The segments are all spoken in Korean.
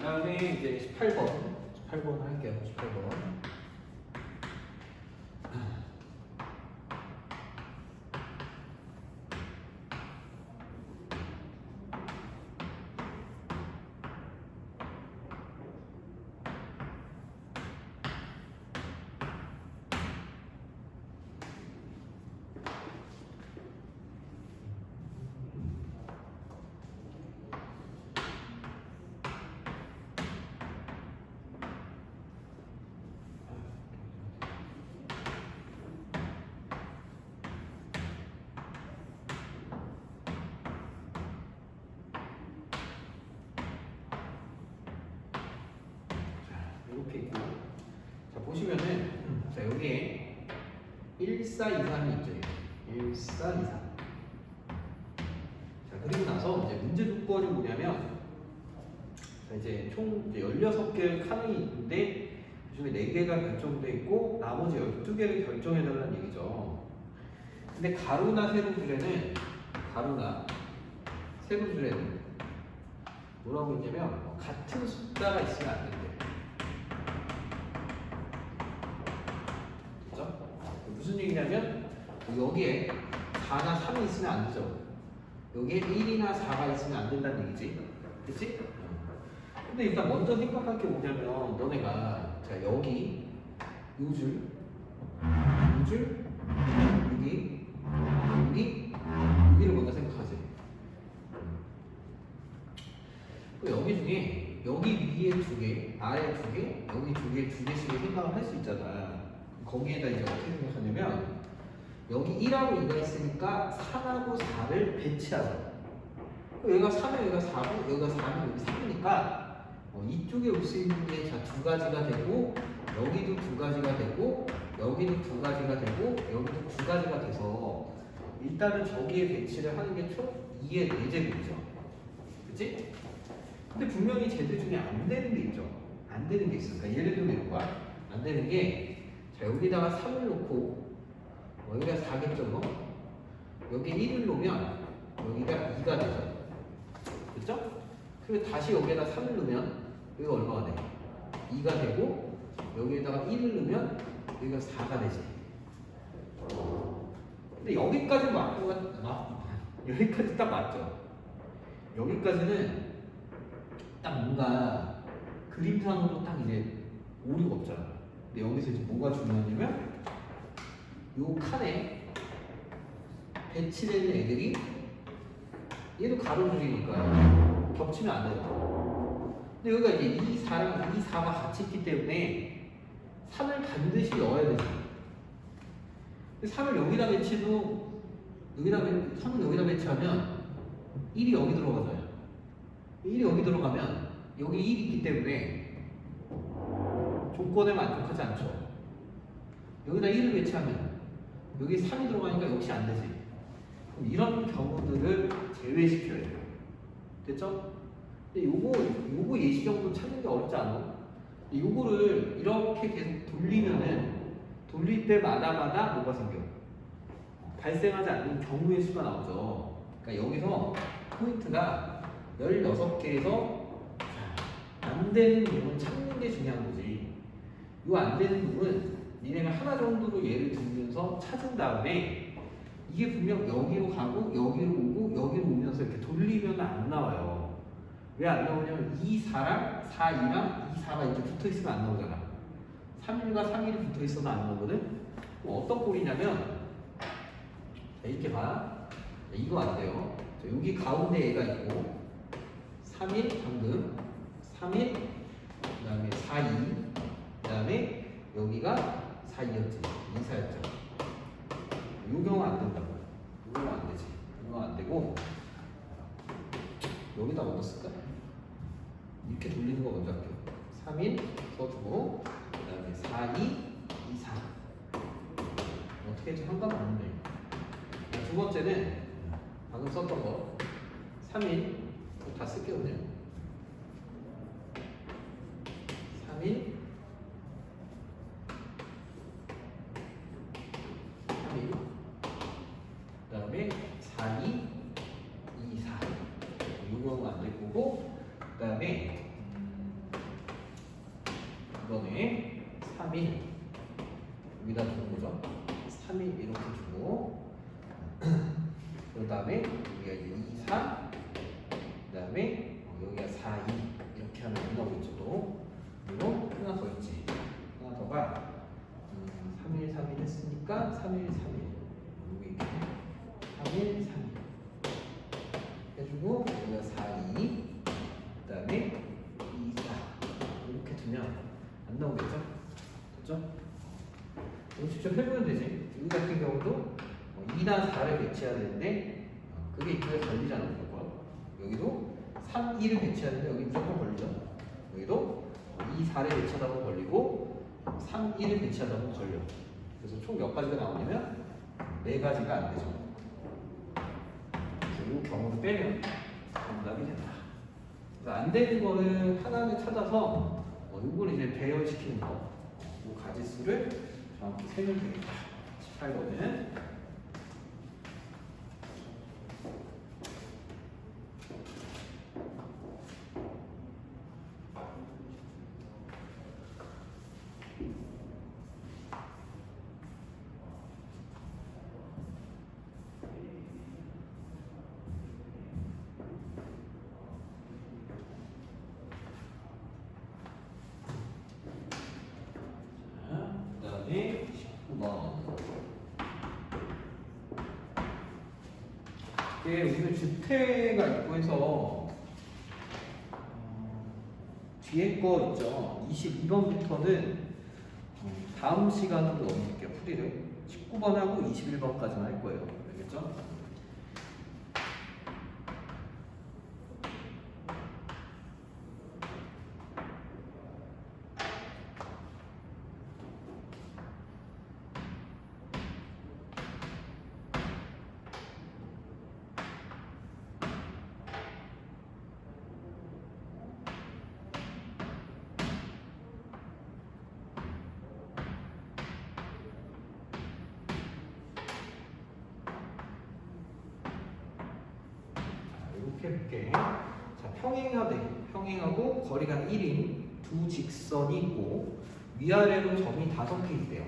그 다음에 이제 18번. 18번 할게요. 18번. 이렇게 있고 자 보시면은 자 여기에 1423이 있죠 1423 자 그리고 나서 이제 문제 조건이 뭐냐면 자 이제 총 이제 16개의 칸이 있는데 그중에 4개가 결정돼 있고 나머지 12개를 결정해 달라는 얘기죠. 근데 가로나 세로 줄에는 가로나 세로 줄에는 뭐라고 했냐면 같은 숫자가 있으면 안 된대 무슨 얘기냐면 여기에 4나 3이 있으면 안 되죠. 여기에 1이나 4가 있으면 안 된다는 얘기지. 그치? 근데 일단 먼저 생각할 게 뭐냐면 너네가 자 여기 요 줄, 요 줄, 여기, 여기, 여기를 먼저 생각하지. 그 여기 중에 여기 위에 두 개, 아래 두 개, 여기 두 개, 두 개씩 생각을 할 수 있잖아. 거기에다 이제 어떻게 생각하냐면 여기 1하고 2가 있으니까 3하고 4를 배치하자. 여기가 3에 여기가 4고 여기가 4면 여기 3이니까 어, 이쪽에 올 수 있는 게 자 두 가지가 되고 여기도 두 가지가 되고 여기도 두 가지가 되고 여기도 두 가지가 돼서 일단은 저기에 배치를 하는 게 총 2의 4제곱이죠. 그치? 근데 분명히 제들 중에 안 되는 게 있죠. 안 되는 게 있어. 그러니까 예를 들면 이런 거야. 안 되는 게 자, 여기다가 3을 놓고 어, 여기가 4겠죠, 뭐? 여기 1을 놓으면 여기가 2가 되죠. 그렇죠? 그리고 다시 여기에다 3을 넣으면 여기가 얼마가 돼? 2가 되고 여기에다가 1을 넣으면 여기가 4가 되지. 근데 여기까지 맞고 맞 여기까지 딱 맞죠. 여기까지는 딱 뭔가 그림상으로 딱 이제 오류가 없잖아. 근데 여기서 이제 뭐가 중요하냐면 요 칸에 배치되는 애들이 얘도 가로줄이니까 겹치면 안 되죠. 근데 여기가 이제 이 4랑 이 4가 같이 있기 때문에 3을 반드시 넣어야 되죠. 근데 3을 여기다 배치도 여기다 배, 3을 여기다 배치하면 1이 여기 들어가잖아요. 1이 여기 들어가면 여기 1이 있기 때문에 조건에 만족하지 않죠. 여기다 1을 배치하면 여기 3이 들어가니까 역시 안 되지. 그럼 이런 경우들을 제외시켜야 돼요. 됐죠? 근데 요거, 요거 예시 정도 찾는 게 어렵지 않아? 요거를 이렇게 계속 돌리면은 돌릴 때마다마다 뭐가 생겨? 발생하지 않는 경우의 수가 나오죠. 그러니까 여기서 포인트가 16개에서 안 되는 부분 찾는 게 중요한 거지. 요 안 되는 부분 니네가 하나 정도로 예를 들면서 찾은 다음에 이게 분명 여기로 가고 여기로 오고 여기로 오면서 이렇게 돌리면 안 나와요. 왜 안 나오냐면 2, 4랑 4, 2랑 2, 4가 이렇게 붙어 있으면 안 나오잖아. 3일과 3일이 붙어 있어도 안 나오거든. 그럼 어떤 꼴이냐면 자, 이렇게 봐. 자, 이거 안 돼요. 자, 여기 가운데 얘가 있고 3일 방금 3일 그 다음에 4, 2, 그 다음에 여기가 4, 2였지 2, 4였죠. 이 경우 안 된다고 이 경우 안 되지. 이 경우 안 되고 여기다 먼저 쓸까? 이렇게 돌리는 거 먼저 할게요. 3일 써주고 그 다음에 4, 2, 2, 4 어떻게 할지 상관없는데 자, 두 번째는 방금 썼던 거. 3일 다 쓸게요 그냥. 3일 3일 그 다음에 4, 2, 2, 4 이 경우가 안될 거고 그 다음에 다음에 여기가 이제 2, 4, 그 다음에 어, 여기가 4, 2 이렇게 하면 안 나오겠죠 또 그리고 하나 더 있지 하나 더가 음, 3일, 3일 했으니까 3일, 3일 여기 이렇게 3일, 3일 해주고 여기가 4, 2, 그 다음에 2, 4 이렇게 두면 안 나오겠죠? 됐죠? 이거 직접 해보면 되지. 여기 같은 경우도 2나 4를 배치해야 되는데 어, 그게 이쪽에 걸리잖아 무조건. 여기도 3, 2를 배치해야 되는데 여기 무조건 걸리죠. 여기도 2, 4를 배치하다 보면 걸리고 3, 1을 배치하다 보면 걸려. 그래서 총 몇 가지가 나오냐면 네 가지가 안 되죠. 이 경우를 빼면 정답이 된다. 그래서 안 되는 거를 하나를 찾아서 어, 이걸 이제 배열시키는 거. 이 가지수를 정확히 세면 되겠다. 18번은 자, 그다음에 19번. 이게 우리는 주태가 있고 해서 어, 뒤에 거 있죠. 22번부터는 어, 다음 시간으로 넘길게요. 풀이를 19번하고 21번까지만 할 거예요. 알겠죠? 100개. 자, 평행하되 평행하고 거리가 1인 두 직선이 있고 위아래로 점이 5개 있대요.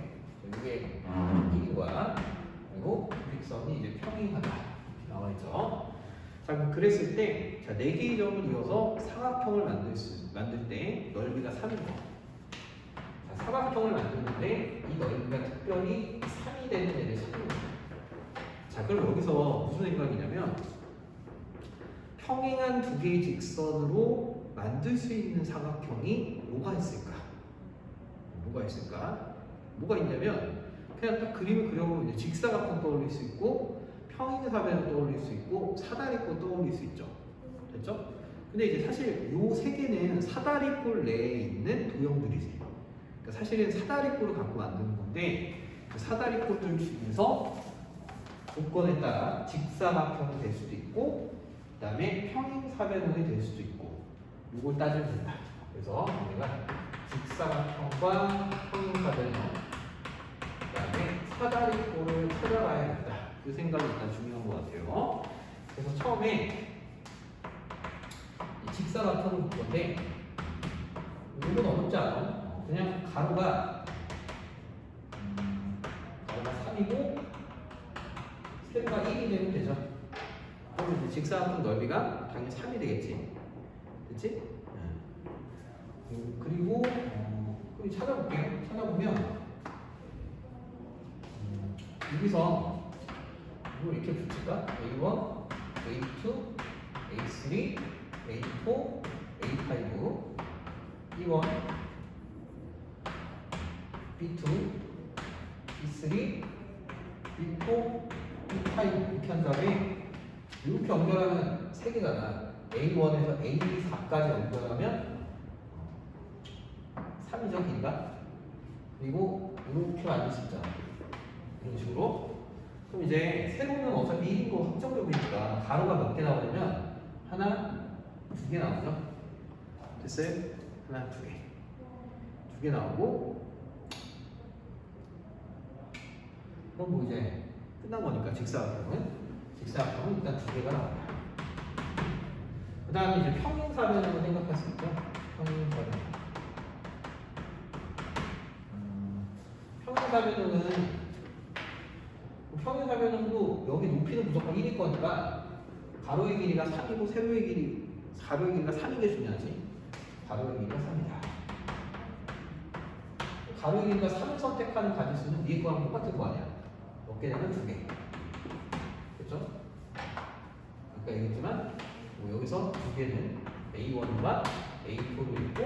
이게 1과 그리고 직선이 이제 평행하다. 나와 있죠. 자, 그랬을 때 자, 4개의 점을 이어서 사각형을 만들 수, 만들 때 넓이가 3인 거. 사각형을 만드는데 이 넓이가 특별히 3이 되는 애를 찾는 거예요. 자, 그럼 여기서 무슨 생각이냐면 평행한 두 개의 직선으로 만들 수 있는 사각형이 뭐가 있을까? 뭐가 있을까? 뭐가 있냐면 그냥 딱 그림을 그려보면 이제 직사각형 떠올릴 수 있고 평행사변을 떠올릴 수 있고 사다리꼴 떠올릴 수 있죠. 됐죠? 근데 이제 사실 요 세 개는 사다리꼴 내에 있는 도형들이지. 그러니까 사실은 사다리꼴을 갖고 만드는 건데 그 사다리꼴들 중에서 조건에 따라 직사각형이 될 수도 있고 그 다음에 평행사변형이 될 수도 있고 이걸 따지면 된다. 그래서 우리가 직사각형과 평행사변형 그 다음에 사다리꼴을 찾아가야 된다. 그 생각이 일단 중요한 것 같아요. 그래서 처음에 이 직사각형을 볼 건데 이건 어렵지 않아. 그냥 가로가 음, 가로가 3이고 세로가 1이 되면 되죠. 그럼 이제 직사각형 넓이가 당연히 3이 되겠지. 됐지? 음, 그리고 어, 그럼 찾아볼게요. 찾아보면 음, 여기서 이걸 이렇게 붙일까? A1, A2, A3, A4, A5, B1, B2, B3, B4, B5 이렇게 한 다음에 이렇게 연결하면 세 개잖아. A1에서 A4까지 연결하면 3이죠, 길이가. 그리고 이렇게 만들 수 있잖아. 이런 식으로. 그럼 이제 세로는 어차피 1인 거 확정적이니까 가로가 몇 개 나오냐면 하나, 두 개 나오죠. 됐어요? 하나, 두 개. 두 개 나오고 그럼 뭐 이제 끝난 거니까 직사각형은 직사각형은 일단 두 개가 나온다. 그 다음에 이제 평행사변으로 수 있죠. 평행사변. 음, 평행사변은 평행사변형도 여기 높이는 무조건 1일 거니까 가로의 길이가 3이고 세로의 길이 가로의 길이가 3인 게 중요하지. 가로의 길이가 3이다. 가로의 길이가 3을 선택하는 가지수는 위에 거랑 똑같을 거 아니야. 몇 개냐면 두 개. 아까 얘기했지만 뭐 여기서 두 개는 A1과 A4로 있고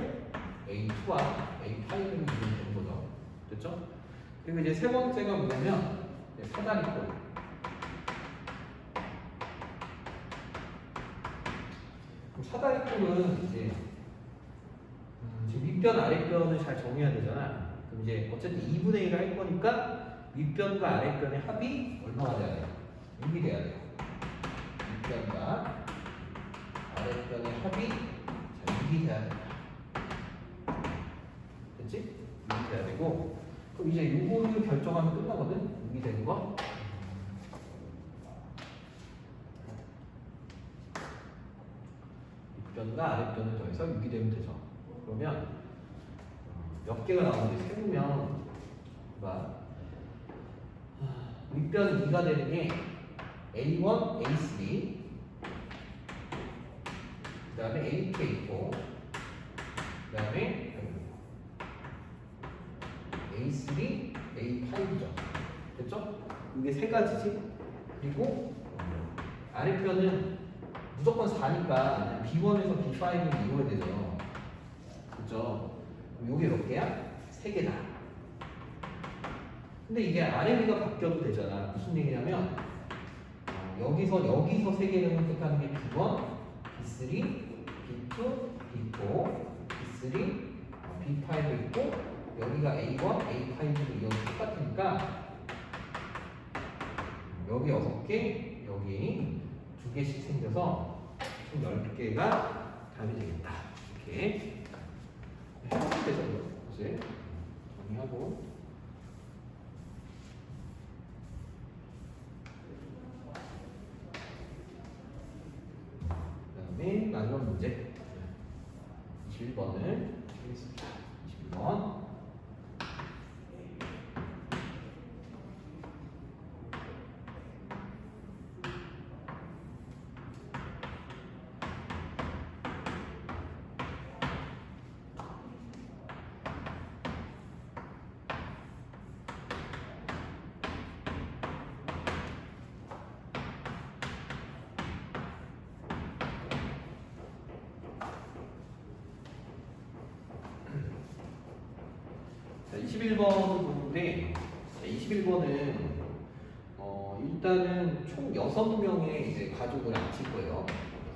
A2와 A5를 기준으로 본 거죠. 됐죠? 그리고 이제 세 번째가 뭐냐면 사다리꼴. 사다리꼴은 이제 음, 윗변 아랫변을 잘 정해야 되잖아. 그럼 이제 어쨌든 2분의 1을 할 거니까 윗변과 아랫변의 합이 얼마가 돼야 돼요? 6이 돼야 돼요. 윗변과 아랫변의 합이 자, 6이 돼야 된다. 됐지? 6이 돼야 되고 그럼 이제 요거를 결정하면 끝나거든? 6이 되는 거? 윗변과 아랫변을 더해서 6이 되면 되죠. 그러면 어, 몇 개가 나오는지 세우면 봐. 윗변 2가 되는 게 A1, A3 그 다음에 A2 있고 그 다음에 A3, A5죠 됐죠? 이게 세 가지지 그리고 아랫변은 무조건 4니까 B1에서 B5를 이루어야 되죠 그죠? 그럼 요게 몇 개야? 세 개다 근데 이게 아래 위가 바뀌어도 되잖아. 무슨 얘기냐면 어, 여기서 여기서 세 개를 선택하는 게 B1, B3, B2, B4, B3, 어, B5 있고 여기가 A1, A5로 이어서 똑같으니까 여기 여섯 개, 여기 두 개씩 생겨서 총 10개가 답이 되겠다. 이렇게 해석되죠, 이제 정리하고 자, 21번인데 21번은 어, 일단은 총 6명의 이제 가족을 앉힐 거예요.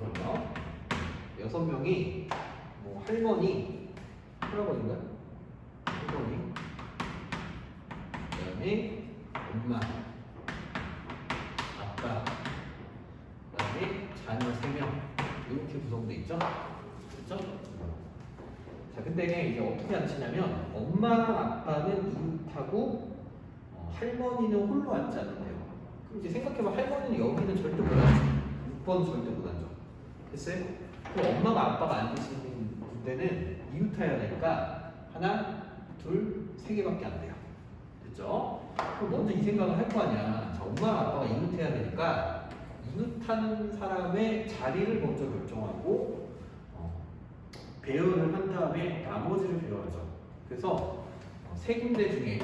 6명. 6명이 뭐 할머니, 할아버지인가? 할 근데 이제 어떻게 앉히냐면 엄마랑 아빠는 이웃하고 어, 할머니는 홀로 앉지 않는데요. 그럼 이제 생각해봐 할머니는 여기는 절대 못 앉죠. 6번은 절대 못 앉죠. 됐어요? 그럼 엄마가 아빠가 있는 군대는 이웃해야 되니까 하나, 둘, 세 개밖에 안 돼요. 됐죠? 그럼 먼저 이 생각을 할 거 아니야. 자, 엄마랑 아빠가 이웃해야 되니까 이웃하는 사람의 자리를 먼저 결정하고 어, 배열을 한 다음에 나머지를 배열하죠. 그래서 어, 세 군데 중에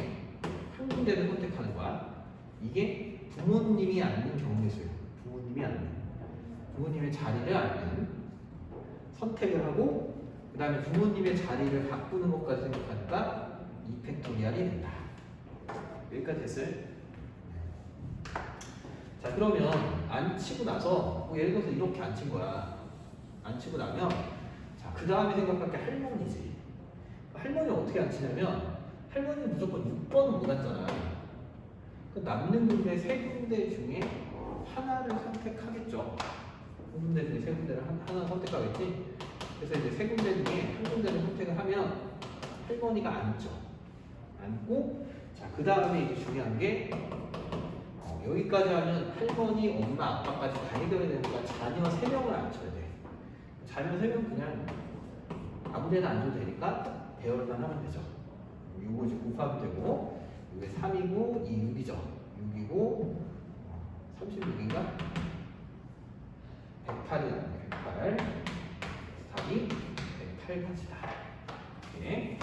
한 군데를 선택하는 거야. 이게 부모님이 앉는 경우의 수예요. 부모님이 앉는. 부모님의 자리를 앉는 선택을 하고 그 다음에 부모님의 자리를 바꾸는 것까지 생각하니까 이펙토리알이 된다. 여기까지 됐어요? 자 그러면 앉히고 나서 뭐 예를 들어서 이렇게 앉힌 거야. 앉히고 나면 자, 그 다음에 생각할 게 할머니지. 할머니는 어떻게 앉히냐면, 할머니는 무조건 6번은 못 앉잖아. 그 남는 군데 세 군데 중에 하나를 선택하겠죠. 한 군데 중에 세 군데를 한, 하나 선택하겠지. 그래서 이제 세 군데 중에 한 군데를 선택을 하면 할머니가 앉죠. 앉고, 자, 그 다음에 이제 중요한 게, 어, 여기까지 하면 할머니, 엄마, 아빠까지 다 해결해야 되니까 자녀 세 명을 앉혀야 돼. 자녀 세명 그냥 아무 데나 안 줘도 되니까 배열만 하면 되죠. 6은 이제 곱하면 되고 이게 3이고 2 6이죠. 6이고 36인가? 108이 나네. 108 답이 108까지다. 이렇게.